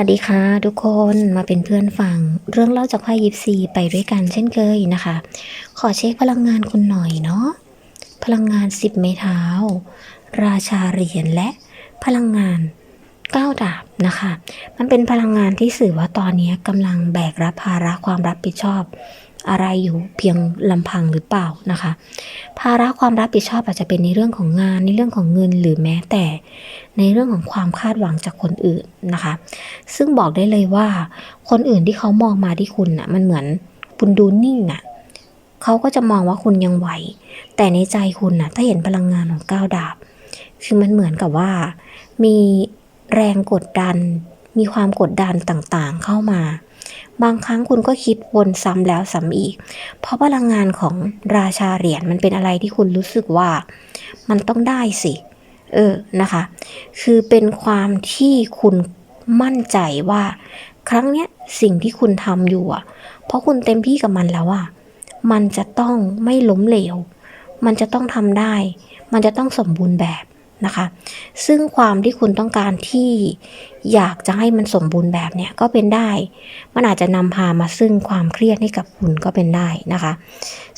สวัสดีค่ะ ทุกคนมาเป็นเพื่อนฟัง เรื่องเล่าจากไพ่ยิปซีไปด้วยกันเช่นเคยนะคะ ขอเช็คพลังงานคุณหน่อยเนาะพลังงานสิบไม้เท้า ราชาเหรียญและพลังงานเก้าดาบนะคะ มันเป็นพลังงานที่สื่อว่าตอนนี้กำลังแบกรับภาระความรับผิดชอบ อะไรอยู่เพียงลำพังหรือเปล่านะคะ ภาระความรับผิดชอบอาจจะเป็นในเรื่องของงานในเรื่องของเงินหรือแม้แต่ ในเรื่องของความคาดหวังจากคนอื่นนะคะ ซึ่งบอกได้เลยว่า คนอื่นที่เขามองมาที่คุณน่ะมันเหมือนคุณดูนิ่งอะเขาก็จะมองว่าคุณยังไหว แต่ในใจคุณน่ะถ้าเห็นพลังงานของก้าวดาบ คือมันเหมือนกับว่า มีแรงกดดัน มีความกดดันต่างๆ เข้ามา บางครั้งคุณก็คิดวนซ้ำแล้วซ้ำอีก เพราะพลังงานของราชาเหรียญมันเป็นอะไรที่คุณรู้สึกว่า มันต้องได้สิ เออนะคะ คือเป็นความที่คุณมั่นใจว่า ครั้งเนี้ยสิ่งที่คุณทำอยู่อะ เพราะคุณเต็มที่กับมันแล้วอะมันจะต้องไม่ล้มเหลว มันจะต้องทำได้ มันจะต้องสมบูรณ์แบบ นะคะ ซึ่งความที่คุณต้องการที่อยากจะให้มันสมบูรณ์แบบเนี่ยก็เป็นได้ มันอาจจะนำพามาซึ่งความเครียดให้กับคุณก็เป็นได้นะคะ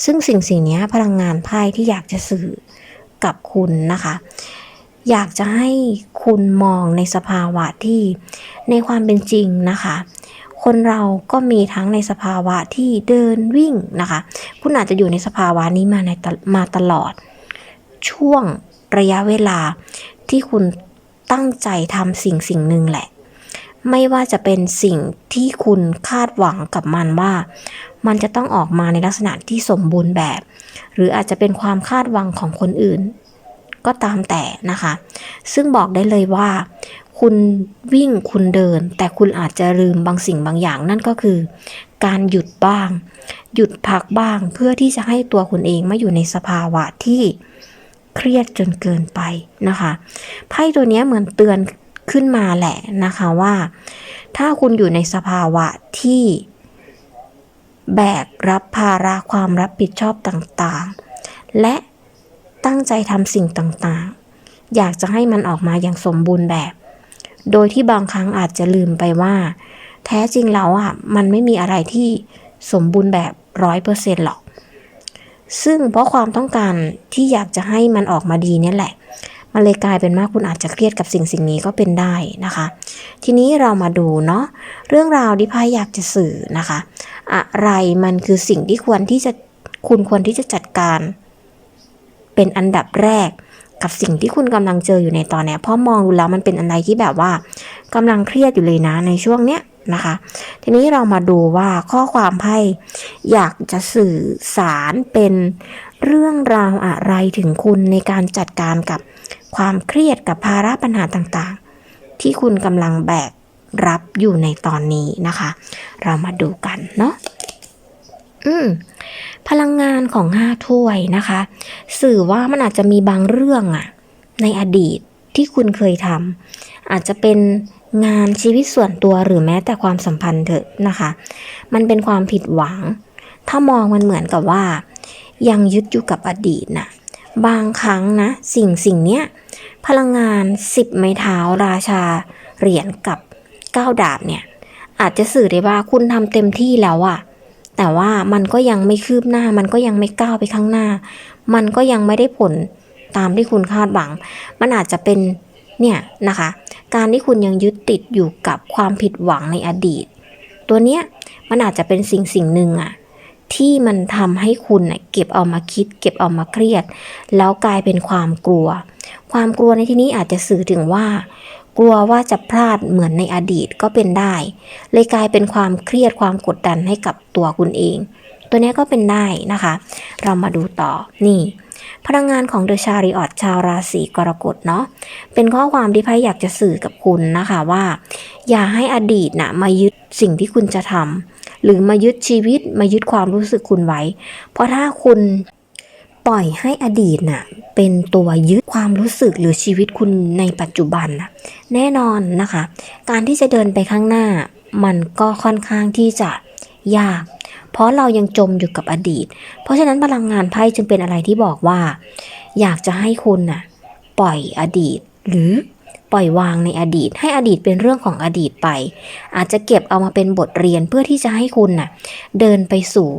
ซึ่งสิ่งสิ่งนี้พลังงานไพ่ที่อยากจะสื่อกับคุณนะคะ อยากจะให้คุณมองในสภาวะที่ในความเป็นจริงนะคะคนเราก็มีทั้งในสภาวะที่เดินวิ่งนะคะ คุณอาจจะอยู่ในสภาวะนี้มาในมาตลอด ช่วง ระยะเวลาที่คุณตั้งใจทำสิ่งสิ่งหนึ่งแหละ ไม่ว่าจะเป็นสิ่งที่คุณคาดหวังกับมันว่า มันจะต้องออกมาในลักษณะที่สมบูรณ์แบบ หรืออาจจะเป็นความคาดหวังของคนอื่น ก็ตามแต่นะคะ ซึ่งบอกได้เลยว่า คุณวิ่งคุณเดิน แต่คุณอาจจะลืมบางสิ่งบางอย่างนั่นก็คือ การหยุดบ้าง หยุดพักบ้างเพื่อที่จะให้ตัวคุณเองไม่อยู่ในสภาวะที่ เครียดจนเกินไปนะคะไพ่ตัวนี้เหมือนเตือนขึ้นมาแหละนะคะว่า ถ้าคุณอยู่ในสภาวะที่แบกรับภาระความรับผิดชอบต่างๆ และตั้งใจทำสิ่งต่างๆ อยากจะให้มันออกมาอย่างสมบูรณ์แบบ โดยที่บางครั้งอาจจะลืมไปว่า แท้จริงแล้วอะมันไม่มีอะไรที่สมบูรณ์แบบร้อยเปอร์เซ็นต์หรอก ซึ่งเพราะความต้องการที่อยากจะให้มันออกมาดีเนี่ยแหละ มันเลยกลายเป็นว่าคุณอาจจะเครียดกับสิ่งสิ่งนี้ก็เป็นได้นะคะ ทีนี้เรามาดูเนาะเรื่องราวที่ไพ่อยากจะสื่อนะคะ อะไรมันคือสิ่งที่ควรที่จะคุณควรที่จะจัดการ เป็นอันดับแรกกับสิ่งที่คุณกำลังเจออยู่ในตอนนี้เพราะมองดูแล้วมันเป็นอะไรที่แบบว่ากำลังเครียดอยู่เลยนะในช่วงเนี้ย นะคะ ทีนี้เรามาดูว่าข้อความไพ่อยากจะสื่อสารเป็นเรื่องราวอะไรถึงคุณในการจัดการกับความเครียดกับภาระปัญหาต่างๆ ที่คุณกำลังแบกรับอยู่ในตอนนี้นะคะ เรามาดูกันเนาะอืมพลังงานของห้าถ้วยนะคะ สื่อว่ามันอาจจะมีบางเรื่องอะในอดีตที่คุณเคยทำอาจจะเป็น งานชีวิตส่วนตัวหรือแม้แต่ความสัมพันธ์เถอะนะคะ มันเป็นความผิดหวัง ถ้ามองมันเหมือนกับว่า ยังยึดอยู่กับอดีตนะบางครั้งนะ สิ่งสิ่งเนี้ยพลังงานสิบไม้เท้าราชาเหรียญกับเก้าดาบเนี่ยอาจจะสื่อได้ว่าคุณทำเต็มที่แล้วอะแต่ว่ามันก็ยังไม่คืบหน้า มันก็ยังไม่ก้าวไปข้างหน้า มันก็ยังไม่ได้ผลตามที่คุณคาดหวัง มันอาจจะเป็นเนี่ยนะคะ การที่คุณยังยึดติดอยู่กับความผิดหวังในอดีต ตัวเนี้ยมันอาจจะเป็นสิ่งสิ่งหนึ่งอะที่มันทำให้คุณน่ะเก็บเอามาคิด เก็บเอามาเครียด แล้วกลายเป็นความกลัว ความกลัวในที่นี้อาจจะสื่อถึงว่า กลัวว่าจะพลาดเหมือนในอดีตก็เป็นได้ เลยกลายเป็นความเครียดความกดดันให้กับตัวคุณเอง ตัวนี้ก็เป็นได้นะคะ เรามาดูต่อนี่ พลังงานของเดอะชาริออตชาวราศีกรกฎเนาะเป็นข้อความที่ไพ่อยากจะสื่อกับคุณนะคะว่า อย่าให้อดีตนะมายึดสิ่งที่คุณจะทำหรือมายึดชีวิตมายึดความรู้สึกคุณไว้ เพราะถ้าคุณปล่อยให้อดีตน่ะเป็นตัวยึดความรู้สึกหรือชีวิตคุณในปัจจุบันนะแน่นอนนะคะ การที่จะเดินไปข้างหน้า มันก็ค่อนข้างที่จะยาก เพราะเรายังจมอยู่กับอดีต เพราะฉะนั้นพลังงานไพ่จึงเป็นอะไรที่บอกว่า อยากจะให้คุณน่ะปล่อยอดีต หรือปล่อยวางในอดีต ให้อดีตเป็นเรื่องของอดีตไป อาจจะเก็บเอามาเป็นบทเรียนเพื่อที่จะให้คุณน่ะเดินไปสู่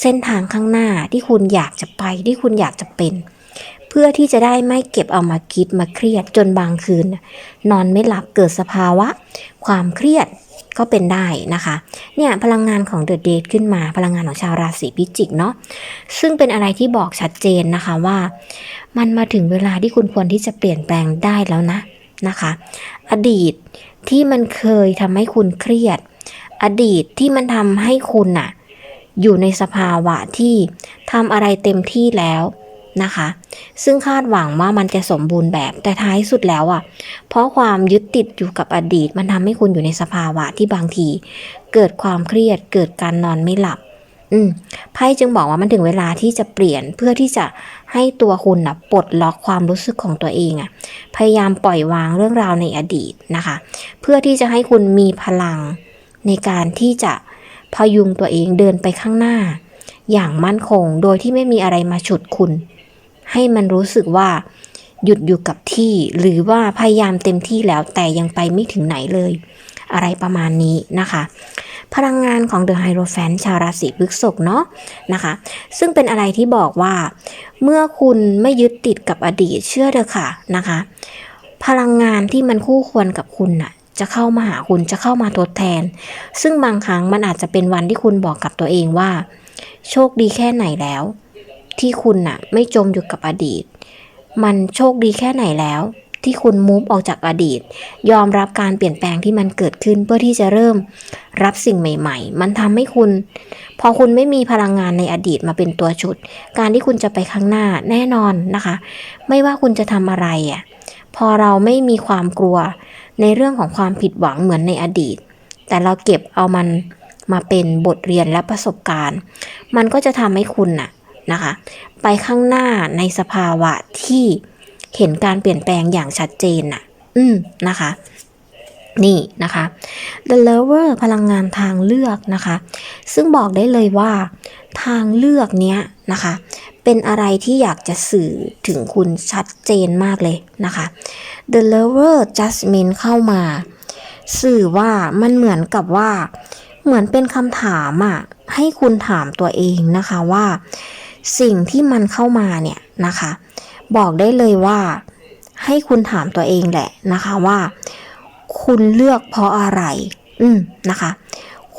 เส้นทางข้างหน้าที่คุณอยากจะไปที่คุณอยากจะเป็น เพื่อที่จะได้ไม่เก็บเอามาคิดมาเครียดจนบางคืนน่ะนอนไม่หลับเกิดสภาวะ ความเครียด ก็เป็นได้นะคะ เนี่ยพลังงานของเดอะเดทขึ้นมาพลังงานของชาวราศีพิจิกเนาะซึ่งเป็นอะไรที่บอกชัดเจนนะคะว่า มันมาถึงเวลาที่คุณควรที่จะเปลี่ยนแปลงได้แล้วนะนะคะ อดีตที่มันเคยทำให้คุณเครียด อดีตที่มันทำให้คุณน่ะอยู่ในสภาวะที่ทำอะไรเต็มที่แล้วนะคะ ซึ่งคาดหวังว่ามันจะสมบูรณ์แบบแต่ท้ายสุดแล้วอะ เพราะความยึด ติดอยู่กับอดีต มันทำให้คุณอยู่ในสภาวะที่บางที เกิดความเครียดเกิดการนอนไม่หลับ อืมไพ่จึงบอกว่ามันถึงเวลาที่จะเปลี่ยนเพื่อที่จะให้ตัวคุณนะปลดล็อกความรู้สึกของตัวเองอะพยายามปล่อยวางเรื่องราวในอดีตนะคะ เพื่อที่จะให้คุณมีพลังในการที่จะพยุงตัวเองเดินไปข้างหน้า อย่างมั่นคงโดยที่ไม่มีอะไรมาฉุดคุณ ให้มันรู้สึกว่า หยุดอยู่กับที่ หรือว่าพยายามเต็มที่แล้วแต่ยังไปไม่ถึงไหนเลย อะไรประมาณนี้นะคะ พลังงานของ The Hierophant ชาวราศีพฤษภเนาะนะคะ ซึ่งเป็นอะไรที่บอกว่า เมื่อคุณไม่ยึดติดกับอดีตเชื่อเถอะค่ะนะคะ พลังงานที่มันคู่ควรกับคุณน่ะจะเข้ามาหาคุณจะเข้ามาทดแทน ซึ่งบางครั้งมันอาจจะเป็นวันที่คุณบอกกับตัวเองว่า โชคดีแค่ไหนแล้ว ที่คุณน่ะ ไม่จมอยู่กับอดีต มันโชคดีแค่ไหนแล้ว ที่คุณมูฟออกจากอดีต ยอมรับการเปลี่ยนแปลงที่มันเกิดขึ้นเพื่อที่จะเริ่มรับสิ่งใหม่ ๆ มันทำให้คุณ พอคุณไม่มีพลังงานในอดีตมาเป็นตัวชุด การที่คุณจะไปข้างหน้าแน่นอนนะคะ ไม่ว่าคุณจะทำอะไรอะพอเราไม่มีความกลัวในเรื่องของความผิดหวังเหมือนในอดีต แต่เราเก็บเอามันมาเป็นบทเรียนและประสบการณ์ มันก็จะทำให้คุณน่ะ นะคะ ไปข้างหน้าในสภาวะที่เห็นการเปลี่ยนแปลงอย่างชัดเจนน่ะ อืมนะคะ นี่นะคะ The Lover พลังงานทางเลือกนะคะ ซึ่งบอกได้เลยว่า ทางเลือกเนี้ยนะคะ เป็นอะไรที่อยากจะสื่อถึงคุณชัดเจนมากเลยนะคะ The Lover Judgment เข้ามา สื่อว่ามันเหมือนกับว่า เหมือนเป็นคำถามอะให้คุณถามตัวเองนะคะว่า สิ่งที่มันเข้ามาเนี่ยนะคะ บอกได้เลยว่าให้คุณถามตัวเองแหละนะคะว่า คุณเลือกเพราะอะไร อืมนะคะ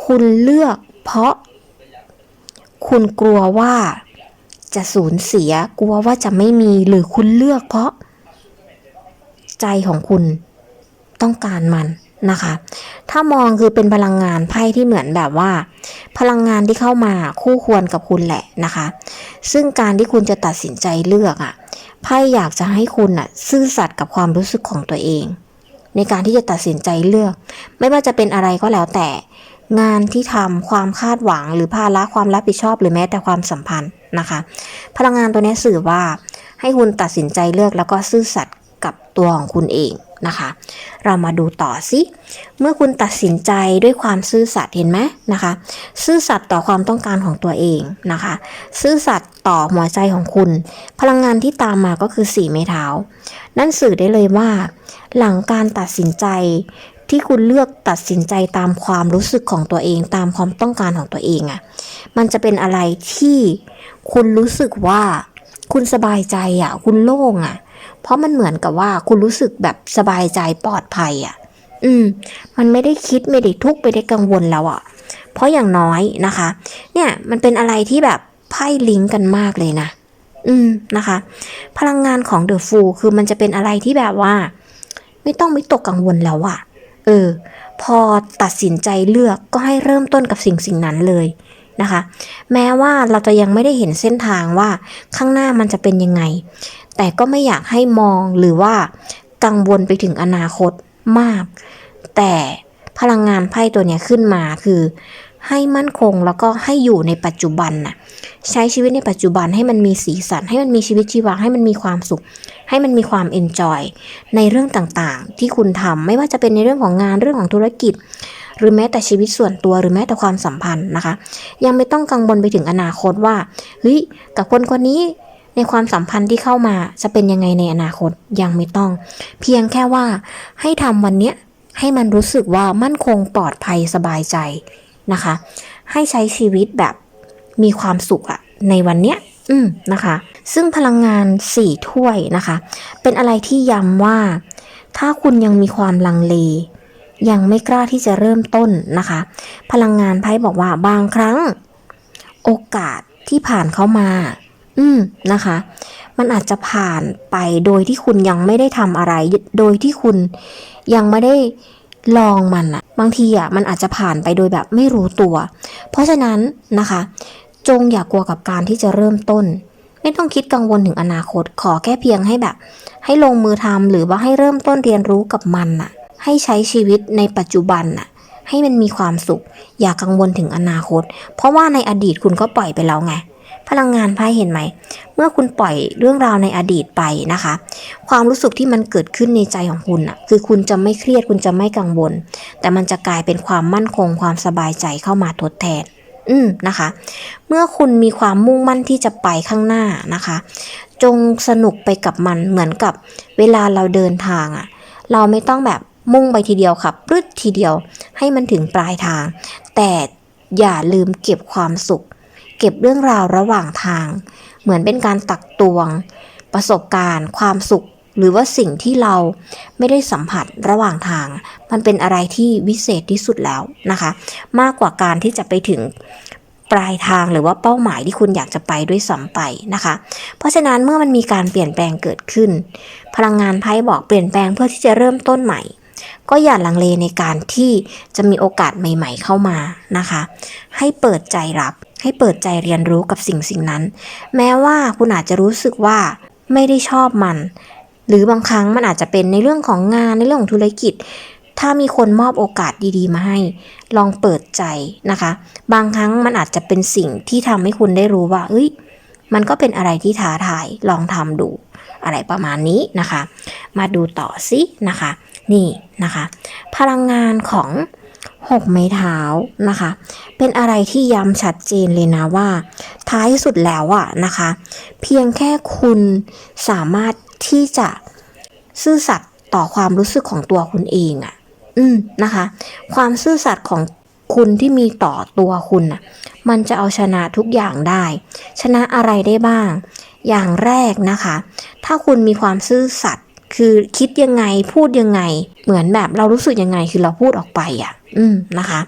คุณเลือกเพราะ คุณกลัวว่าจะสูญเสียกลัวว่าจะไม่มีหรือคุณเลือกเพราะ ใจของคุณต้องการมัน นะคะ ถ้ามองคือเป็นพลังงานไพ่ที่เหมือนแบบว่า พลังงานที่เข้ามาคู่ควรกับคุณแหละนะคะ ซึ่งการที่คุณจะตัดสินใจเลือกอะ่ะไพ่อยากจะให้คุณอะซื่อสัตย์กับความรู้สึกของตัวเอง ในการที่จะตัดสินใจเลือก ไม่ว่าจะเป็นอะไรก็แล้วแต่ งานที่ทำความคาดหวังหรือภาระความรับผิดชอบหรือแม้แต่ความสัมพันธ์นะคะ พลังงานตัวนี้สื่อว่าให้คุณตัดสินใจเลือกแล้วก็ซื่อสัตย์กับตัวของคุณเอง นะคะ เรามาดูต่อสิเมื่อคุณตัดสินใจด้วยความซื่อสัตย์เห็นไหมนะคะ ซื่อสัตย์ต่อความต้องการของตัวเองนะคะ ซื่อสัตย์ต่อหัวใจของคุณ พลังงานที่ตามมาก็คือสี่ไม้เท้า นั่นสื่อได้เลยว่า หลังการตัดสินใจที่คุณเลือกตัดสินใจตามความรู้สึกของตัวเอง ตามความต้องการของตัวเองอะ่ะ มันจะเป็นอะไรที่คุณรู้สึกว่าคุณสบายใจอะ่ะ คุณโล่งอะ่ะ เพราะมันเหมือนกับว่าคุณรู้สึกแบบสบายใจปลอดภัยอะ่ะ อืม มันไม่ได้คิดไม่ได้ทุกข์ไม่ได้กังวลแล้วอะ่ะ เพราะอย่างน้อยนะคะ เนี่ยมันเป็นอะไรที่แบบไพ่ลิงก์กันมากเลยนะ อืมนะคะ พลังงานของเดอะฟูคือมันจะเป็นอะไรที่แบบว่า ไม่ต้องไม่ตกกังวลแล้วอะ เออ พอตัดสินใจเลือกก็ให้เริ่มต้นกับสิ่งสิ่งนั้นเลย นะคะ แม้ว่าเราจะยังไม่ได้เห็นเส้นทางว่าข้างหน้ามันจะเป็นยังไง แต่ก็ไม่อยากให้มองหรือว่ากังวลไปถึงอนาคตมาก แต่พลังงานไพ่ตัวเนี้ยขึ้นมาคือ ให้มั่นคงแล้วก็ให้อยู่ในปัจจุบันน่ะใช้ชีวิตในปัจจุบันให้มันมีสีสัน ให้มันมีชีวิตชีวาให้มันมีความสุข ให้มันมีความเอนจอยในเรื่องต่างๆ ที่คุณทำไม่ว่าจะเป็นในเรื่องของงานเรื่องของธุรกิจ หรือแม้แต่ชีวิตส่วนตัวหรือแม้แต่ความสัมพันธ์นะคะ ยังไม่ต้องกังวลไปถึงอนาคตว่าเฮ้ยกับคนคนนี้ในความสัมพันธ์ที่เข้ามาจะเป็นยังไงในอนาคตยังไม่ต้อง เพียงแค่ว่าให้ทำวันเนี้ยให้มันรู้สึกว่ามั่นคงปลอดภัยสบายใจนะคะ ให้ใช้ชีวิตแบบมีความสุขอะในวันเนี้ยอืมนะคะ ซึ่งพลังงานสี่ถ้วยนะคะ เป็นอะไรที่ย้ำว่า ถ้าคุณยังมีความลังเล ยังไม่กล้าที่จะเริ่มต้นนะคะ พลังงานไพ่บอกว่าบางครั้ง โอกาสที่ผ่านเข้ามา อืมนะคะ มันอาจจะผ่านไปโดยที่คุณยังไม่ได้ทำอะไร โดยที่คุณยังไม่ได้ลองมันอะบางทีอะมันอาจจะผ่านไปโดยแบบไม่รู้ตัว เพราะฉะนั้นนะคะ จงอย่ากลัวกับการที่จะเริ่มต้น ไม่ต้องคิดกังวลถึงอนาคต ขอแค่เพียงให้แบบ ให้ลงมือทำหรือว่าให้เริ่มต้นเรียนรู้กับมันน่ะ ให้ใช้ชีวิตในปัจจุบันน่ะ ให้มันมีความสุข อย่ากังวลถึงอนาคต เพราะว่าในอดีตคุณก็ปล่อยไปแล้วไง พลังงานไพ่เห็นไหม เมื่อคุณปล่อยเรื่องราวในอดีตไปนะคะ ความรู้สึกที่มันเกิดขึ้นในใจของคุณน่ะ คือคุณจะไม่เครียดคุณจะไม่กังวล แต่มันจะกลายเป็นความมั่นคงความสบายใจเข้ามาทดแทนอืมนะคะ เมื่อคุณมีความมุ่งมั่นที่จะไปข้างหน้านะคะ จงสนุกไปกับมันเหมือนกับเวลาเราเดินทางอะ่ะ เราไม่ต้องแบบ มุ่งไปทีเดียวขับรึดทีเดียวให้มันถึงปลายทาง แต่อย่าลืมเก็บความสุข เก็บเรื่องราวระหว่างทาง เหมือนเป็นการตักตวง ประสบการณ์ ความสุข หรือว่าสิ่งที่เราไม่ได้สัมผัสระหว่างทาง มันเป็นอะไรที่วิเศษที่สุดแล้วนะคะ มากกว่าการที่จะไปถึงปลายทางหรือว่าเป้าหมายที่คุณอยากจะไปด้วยซ้ำไปนะคะ เพราะฉะนั้นเมื่อมันมีการเปลี่ยนแปลงเกิดขึ้น พลังงานไพ่บอกเปลี่ยนแปลงเพื่อที่จะเริ่มต้นใหม่ ก็อย่าลังเลในการที่จะมีโอกาสใหม่ ๆ เข้ามานะคะ ให้เปิดใจรับ ให้เปิดใจเรียนรู้กับสิ่งสิ่งนั้น แม้ว่าคุณอาจจะรู้สึกว่าไม่ได้ชอบมัน หรือบางครั้งมันอาจจะเป็นในเรื่องของงานในเรื่องของธุรกิจ ถ้ามีคนมอบโอกาสดีๆ มาให้ ลองเปิดใจนะคะ บางครั้งมันอาจจะเป็นสิ่งที่ทำให้คุณได้รู้ว่า เอ้ย มันก็เป็นอะไรที่ท้าทายลองทำดูอะไรประมาณนี้นะคะ มาดูต่อสินะคะ นี่นะคะ พลังงานของหกไม้เท้านะคะ เป็นอะไรที่ย้ำชัดเจนเลยนะว่า ท้ายสุดแล้วอะนะคะ เพียงแค่คุณสามารถที่จะซื่อสัตย์ต่อความรู้สึกของตัวคุณเองอะอืมนะคะ ความซื่อสัตย์ของคุณที่มีต่อตัวคุณน่ะมันจะเอาชนะทุกอย่างได้ ชนะอะไรได้บ้าง อย่างแรกนะคะ ถ้าคุณมีความซื่อสัตย์ คือคิดยังไงพูดยังไง เหมือนแบบเรารู้สึกยังไงคือเราพูดออกไปอะ อืมนะคะ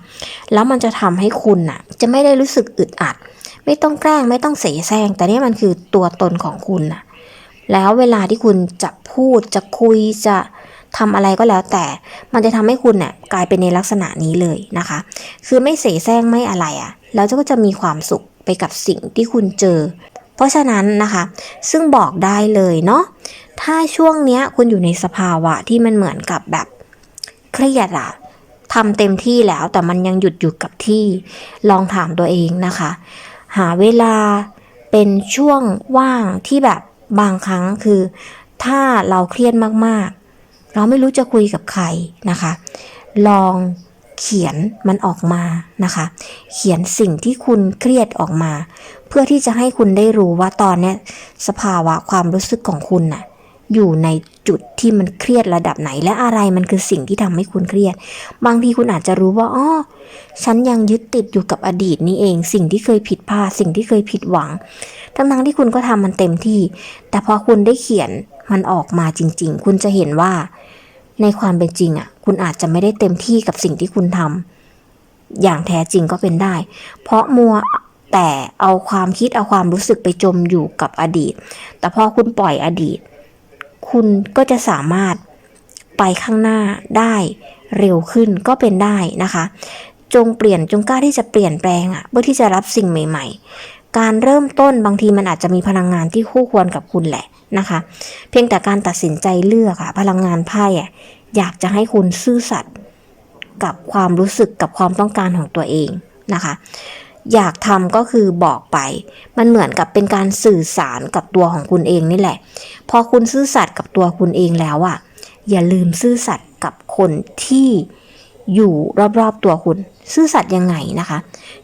แล้วมันจะทำให้คุณน่ะ จะไม่ได้รู้สึกอึดอัด ไม่ต้องแกล้งไม่ต้องเสแสร้ง แต่นี่มันคือตัวตนของคุณน่ะ แล้วเวลาที่คุณจะพูดจะคุยจะทำอะไรก็แล้วแต่ มันจะทำให้คุณเนี่ยกลายเป็นในลักษณะนี้เลยนะคะ คือไม่เสแสร้งไม่อะไรอะ่ะ แล้วก็จะมีความสุขไปกับสิ่งที่คุณเจอ เพราะฉะนั้นนะคะ ซึ่งบอกได้เลยเนาะ ถ้าช่วงเนี้ยคุณอยู่ในสภาวะที่มันเหมือนกับแบบเครียดอะทำเต็มที่แล้วแต่มันยังหยุดอยู่กับที่ลองถามตัวเองนะคะ หาเวลาเป็นช่วงว่างที่แบบบางครั้งคือ ถ้าเราเครียดมากๆ เราไม่รู้จะคุยกับใครนะคะ ลองเขียนมันออกมานะคะ เขียนสิ่งที่คุณเครียดออกมา เพื่อที่จะให้คุณได้รู้ว่าตอนนี้สภาวะความรู้สึกของคุณน่ะ อยู่ในจุดที่มันเครียดระดับไหน และอะไรมันคือสิ่งที่ทำให้คุณเครียด บางทีคุณอาจจะรู้ว่าอ๋อฉันยังยึดติดอยู่กับอดีตนี่เอง สิ่งที่เคยผิดพลาดสิ่งที่เคยผิดหวัง ทั้งๆที่คุณก็ทำมันเต็มที่ แต่พอคุณได้เขียนมันออกมาจริง ๆ คุณจะเห็นว่า ในความเป็นจริงอะ คุณอาจจะไม่ได้เต็มที่กับสิ่งที่คุณทำอย่างแท้จริงก็เป็นได้ เพราะมัวแต่เอาความคิดเอาความรู้สึกไปจมอยู่กับอดีต แต่พอคุณปล่อยอดีต คุณก็จะสามารถไปข้างหน้าได้เร็วขึ้นก็เป็นได้นะคะ จงเปลี่ยนจงกล้าที่จะเปลี่ยนแปลงอะเพื่อที่จะรับสิ่งใหม่ ๆ การเริ่มต้นบางทีมันอาจจะมีพลังงานที่คู่ควรกับคุณแหละนะคะ เพียงแต่การตัดสินใจเลือกอะพลังงานไพ่อะอยากจะให้คุณซื่อสัตย์กับความรู้สึกกับความต้องการของตัวเองนะคะ อยากทำก็คือบอกไป มันเหมือนกับเป็นการสื่อสารกับตัวของคุณเองนี่แหละ พอคุณซื่อสัตย์กับตัวคุณเองแล้วอะอย่าลืมซื่อสัตย์กับคนที่อยู่รอบๆตัวคุณ ซื่อสัตย์ยังไงนะคะ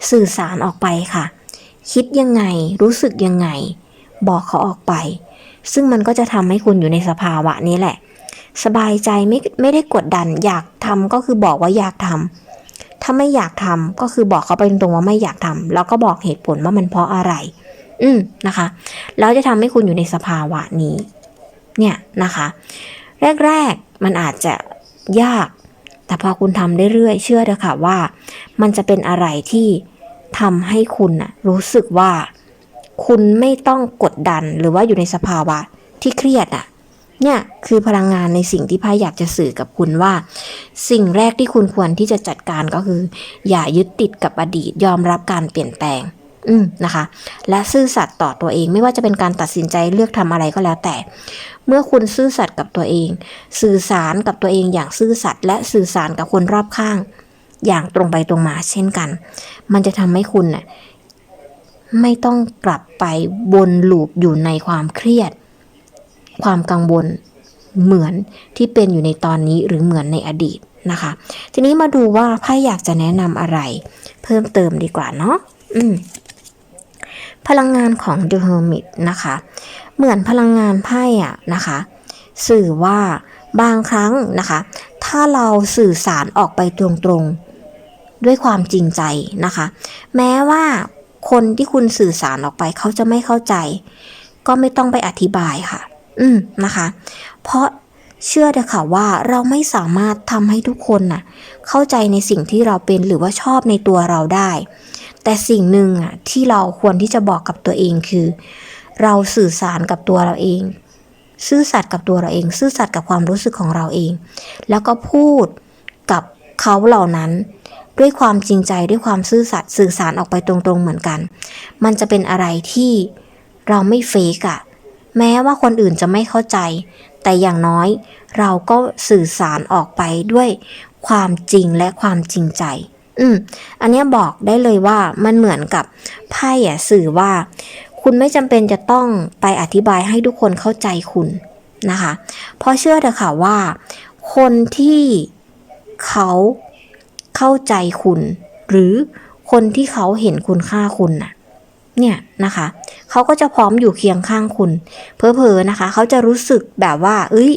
สื่อสารออกไปค่ะ คิดยังไงรู้สึกยังไง บอกเขาออกไป ซึ่งมันก็จะทำให้คุณอยู่ในสภาวะนี้แหละ สบายใจไม่ไม่ได้กดดัน อยากทำก็คือบอกว่าอยากทำ ถ้าไม่อยากทำก็คือบอกเขาไปตรงๆว่าไม่อยากทำแล้วก็บอกเหตุผลว่ามันเพราะอะไร อืมนะคะ แล้วจะทำให้คุณอยู่ในสภาวะนี้ เนี่ยนะคะ แรกๆมันอาจจะยาก แต่พอคุณทำเรื่อยๆเชื่อเถอะค่ะว่า มันจะเป็นอะไรที่ทำให้คุณนะรู้สึกว่า คุณไม่ต้องกดดันหรือว่าอยู่ในสภาวะที่เครียดอะ เนี่ยคือพลังงานในสิ่งที่พายอยากจะสื่อกับคุณว่า สิ่งแรกที่คุณควรที่จะจัดการก็คือ อย่ายึดติดกับอดีตยอมรับการเปลี่ยนแปลงอืมนะคะ และซื่อสัตย์ต่อตัวเองไม่ว่าจะเป็นการตัดสินใจเลือกทำอะไรก็แล้วแต่ เมื่อคุณซื่อสัตย์กับตัวเอง สื่อสารกับตัวเองอย่างซื่อสัตย์และสื่อสารกับคนรอบข้าง อย่างตรงไปตรงมาเช่นกัน มันจะทำให้คุณน่ะไม่ต้องกลับไปวนลูปอยู่ในความเครียด ความกังวลเหมือนที่เป็นอยู่ในตอนนี้หรือเหมือนในอดีตนะคะ ทีนี้มาดูว่าไพ่อยากจะแนะนำอะไร เพิ่มเติมดีกว่าเนาะอืมพลังงานของ The Hermit นะคะ เหมือนพลังงานไพ่อะนะคะ สื่อว่าบางครั้งนะคะ ถ้าเราสื่อสารออกไปตรงๆ ด้วยความจริงใจนะคะ แม้ว่าคนที่คุณสื่อสารออกไปเขาจะไม่เข้าใจ ก็ไม่ต้องไปอธิบายค่ะ อืมนะคะ เพราะเชื่อเถอะค่ะว่าเราไม่สามารถทำให้ทุกคนน่ะ เข้าใจในสิ่งที่เราเป็นหรือว่าชอบในตัวเราได้ แต่สิ่งหนึ่งอะที่เราควรที่จะบอกกับตัวเองคือ เราสื่อสารกับตัวเราเอง ซื่อสัตย์กับตัวเราเอง ซื่อสัตย์กับความรู้สึกของเราเอง แล้วก็พูดกับเขาเหล่านั้น ด้วยความจริงใจด้วยความซื่อสัตย์สื่อสารออกไปตรงๆเหมือนกัน มันจะเป็นอะไรที่เราไม่เฟกอะ แม้ว่าคนอื่นจะไม่เข้าใจ แต่อย่างน้อย เราก็สื่อสารออกไปด้วยความจริงและความจริงใจ อืม อันนี้บอกได้เลยว่ามันเหมือนกับไพ่อะสื่อว่า คุณไม่จำเป็นจะต้องไปอธิบายให้ทุกคนเข้าใจคุณนะคะ เพราะเชื่อเถอะค่ะว่า คนที่เขาเข้าใจคุณ หรือคนที่เขาเห็นคุณค่าคุณน่ะ เนี่ยนะคะ เขาก็จะพร้อมอยู่เคียงข้างคุณ เพอเพอนะคะ เขาจะรู้สึกแบบว่า เอ้ย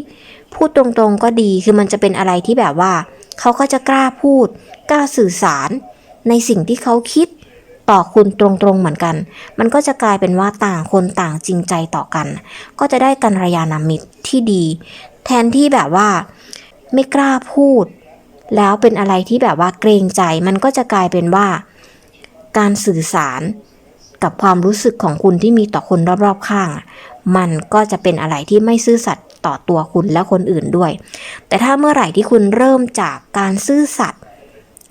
พูดตรงๆก็ดี คือมันจะเป็นอะไรที่แบบว่า เขาก็จะกล้าพูด กล้าสื่อสาร ในสิ่งที่เขาคิดต่อคุณตรงๆเหมือนกัน มันก็จะกลายเป็นว่าต่างคนต่างจริงใจต่อกัน ก็จะได้กันระยานามิตรที่ดี แทนที่แบบว่าไม่กล้าพูด แล้วเป็นอะไรที่แบบว่าเกรงใจ มันก็จะกลายเป็นว่า การสื่อสาร กับความรู้สึกของคุณที่มีต่อคนรอบๆข้าง มันก็จะเป็นอะไรที่ไม่ซื่อสัตย์ต่อตัวคุณและคนอื่นด้วย แต่ถ้าเมื่อไหร่ที่คุณเริ่มจากการซื่อสัตย์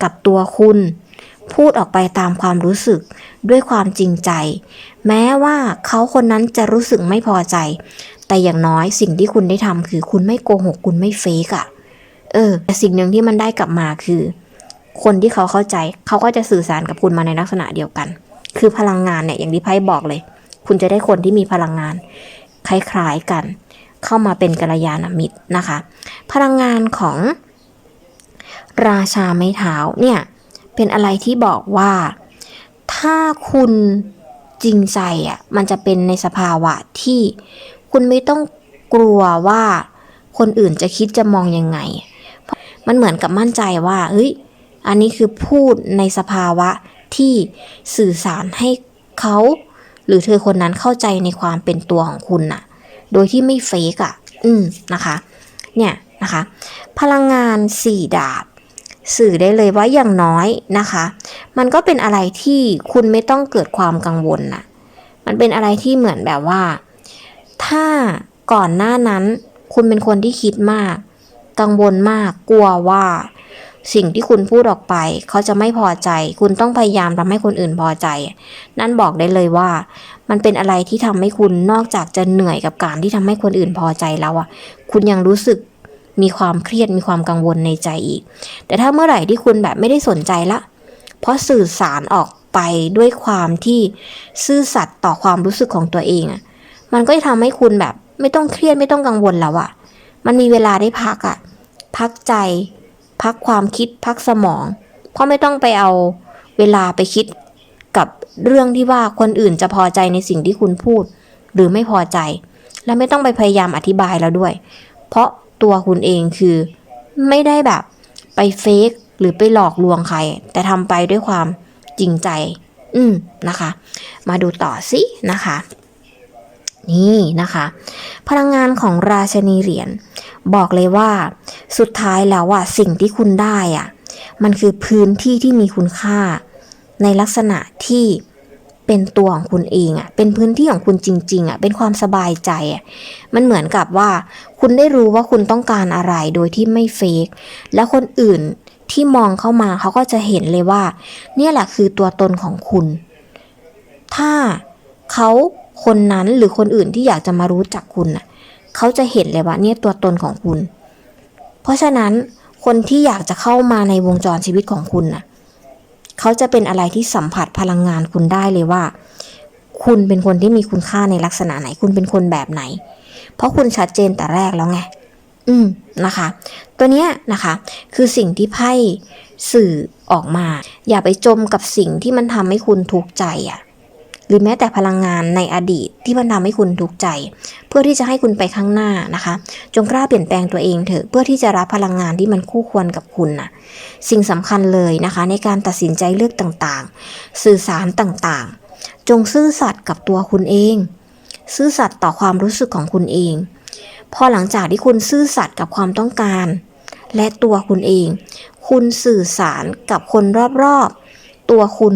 กับตัวคุณ พูดออกไปตามความรู้สึกด้วยความจริงใจ แม้ว่าเขาคนนั้นจะรู้สึกไม่พอใจ แต่อย่างน้อยสิ่งที่คุณได้ทำคือคุณไม่โกหกคุณไม่เฟกอะเออแต่สิ่งหนึ่งที่มันได้กลับมาคือ คนที่เขาเข้าใจ เขาก็จะสื่อสารกับคุณมาในลักษณะเดียวกัน คือพลังงานเนี่ยอย่างที่ไพ่บอกเลย คุณจะได้คนที่มีพลังงาน คล้ายๆกัน เข้ามาเป็นกัลยาณมิตรนะคะ พลังงานของราชาไม้เท้าเนี่ยเป็นอะไรที่บอกว่าถ้าคุณจริงใจอะมันจะเป็นในสภาวะที่คุณไม่ต้องกลัวว่าคนอื่นจะคิดจะมองยังไง มันเหมือนกับมั่นใจว่าเฮ้ยอันนี้คือพูดในสภาวะ ที่สื่อสารให้เขา หรือเธอคนนั้นเข้าใจในความเป็นตัวของคุณน่ะ โดยที่ไม่เฟกอะ อืมนะคะ เนี่ยนะคะ พลังงานสี่ดาบ สื่อได้เลยว่าอย่างน้อยนะคะ มันก็เป็นอะไรที่คุณไม่ต้องเกิดความกังวลน่ะ มันเป็นอะไรที่เหมือนแบบว่า ถ้าก่อนหน้านั้น คุณเป็นคนที่คิดมาก กังวลมาก กลัวว่า สิ่งที่คุณพูดออกไป เขาจะไม่พอใจ คุณต้องพยายามทำให้คนอื่นพอใจ นั่นบอกได้เลยว่า มันเป็นอะไรที่ทำให้คุณนอกจากจะเหนื่อยกับการที่ทำให้คนอื่นพอใจแล้วอะ คุณยังรู้สึกมีความเครียดมีความกังวลในใจอีก แต่ถ้าเมื่อไหร่ที่คุณแบบไม่ได้สนใจละ เพราะสื่อสารออกไปด้วยความที่ซื่อสัตย์ต่อความรู้สึกของตัวเองอะ มันก็จะทำให้คุณแบบไม่ต้องเครียดไม่ต้องกังวลแล้วอะ มันมีเวลาได้พักอะ พักใจ พักความคิดพักสมอง เพราะไม่ต้องไปเอาเวลาไปคิดกับเรื่องที่ว่าคนอื่นจะพอใจในสิ่งที่คุณพูด หรือไม่พอใจ และไม่ต้องไปพยายามอธิบายแล้วด้วย เพราะตัวคุณเองคือไม่ได้แบบไปเฟกหรือไปหลอกลวงใคร แต่ทำไปด้วยความจริงใจ อืมนะคะ มาดูต่อสินะคะ นี่นะคะ พลังงานของราชนีเหรียญ บอกเลยว่า สุดท้ายแล้วอะสิ่งที่คุณได้อะมันคือพื้นที่ที่มีคุณค่า ในลักษณะที่เป็นตัวของคุณเองอะเป็นพื้นที่ของคุณจริงๆอะเป็นความสบายใจอะมันเหมือนกับว่า คุณได้รู้ว่าคุณต้องการอะไรโดยที่ไม่เฟกแล้วคนอื่นที่มองเข้ามาเขาก็จะเห็นเลยว่า เนี่ยแหละคือตัวตนของคุณ ถ้าเขาคนนั้นหรือคนอื่นที่อยากจะมารู้จักคุณน่ะ เขาจะเห็นเลยว่าเนี่ยตัวตนของคุณ เพราะฉะนั้นคนที่อยากจะเข้ามาในวงจรชีวิตของคุณน่ะเขาจะเป็นอะไรที่สัมผัสพลังงานคุณได้เลยว่า คุณเป็นคนที่มีคุณค่าในลักษณะไหน คุณเป็นคนแบบไหน เพราะคุณชัดเจนแต่แรกแล้วไง อืมนะคะ ตัวเนี้ยนะคะ คือสิ่งที่ไพ่สื่อออกมา อย่าไปจมกับสิ่งที่มันทำให้คุณทุกข์ใจอะ่ะ หรือแม้แต่พลังงานในอดีตที่มันทำให้คุณทุกข์ใจ เพื่อที่จะให้คุณไปข้างหน้านะคะ จงกล้าเปลี่ยนแปลงตัวเองเถอะเพื่อที่จะรับพลังงานที่มันคู่ควรกับคุณน่ะสิ่งสำคัญเลยนะคะ ในการตัดสินใจเลือกต่างๆ สื่อสารต่างๆ จงซื่อสัตย์กับตัวคุณเอง ซื่อสัตย์ต่อความรู้สึกของคุณเอง พอหลังจากที่คุณซื่อสัตย์กับความต้องการ และตัวคุณเอง คุณสื่อสารกับคนรอบๆ ตัวคุณ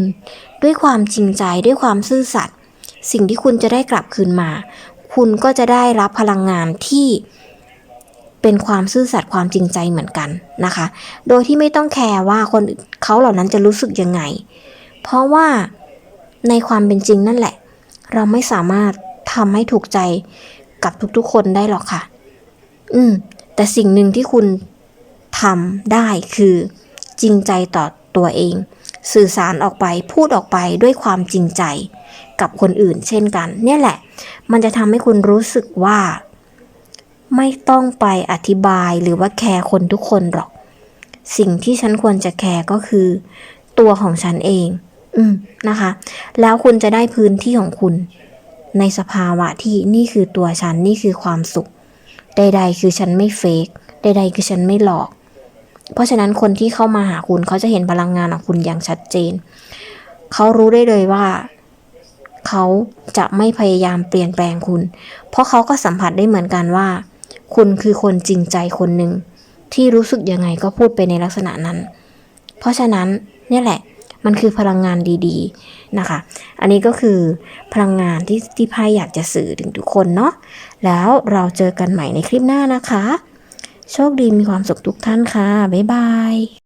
ด้วยความจริงใจด้วยความซื่อสัตย์สิ่งที่คุณจะได้กลับคืนมา คุณก็จะได้รับพลังงานที่เป็นความซื่อสัตย์ความจริงใจเหมือนกันนะคะ โดยที่ไม่ต้องแคร์ว่าคนเขาเหล่านั้นจะรู้สึกยังไง เพราะว่าในความเป็นจริงนั่นแหละ เราไม่สามารถทำให้ถูกใจกับทุกๆคนได้หรอกค่ะ อืม แต่สิ่งหนึ่งที่คุณทำได้คือจริงใจต่อตัวเอง สื่อสารออกไปพูดออกไปด้วยความจริงใจ กับคนอื่นเช่นกัน เนี่ยแหละ มันจะทำให้คุณรู้สึกว่า ไม่ต้องไปอธิบายหรือว่าแคร์คนทุกคนหรอก สิ่งที่ฉันควรจะแคร์ก็คือ ตัวของฉันเอง อืมนะคะ แล้วคุณจะได้พื้นที่ของคุณ ในสภาวะที่นี่คือตัวฉันนี่คือความสุข ใด ๆ คือฉันไม่เฟกใด ๆ คือฉันไม่หลอก เพราะฉะนั้นคนที่เข้ามาหาคุณเขาจะเห็นพลังงานของคุณอย่างชัดเจน เขารู้ได้เลยว่า เขาจะไม่พยายามเปลี่ยนแปลงคุณ เพราะเขาก็สัมผัสได้เหมือนกันว่า คุณคือคนจริงใจคนหนึ่งที่รู้สึกยังไงก็พูดไปในลักษณะนั้น เพราะฉะนั้นนี่แหละมันคือพลังงานดีๆนะคะ อันนี้ก็คือพลังงานที่ที่ไพ่อยากจะสื่อถึงทุกคนเนาะ แล้วเราเจอกันใหม่ในคลิปหน้านะคะ โชคดีมีความสุขทุกท่านค่ะ บ๊ายบาย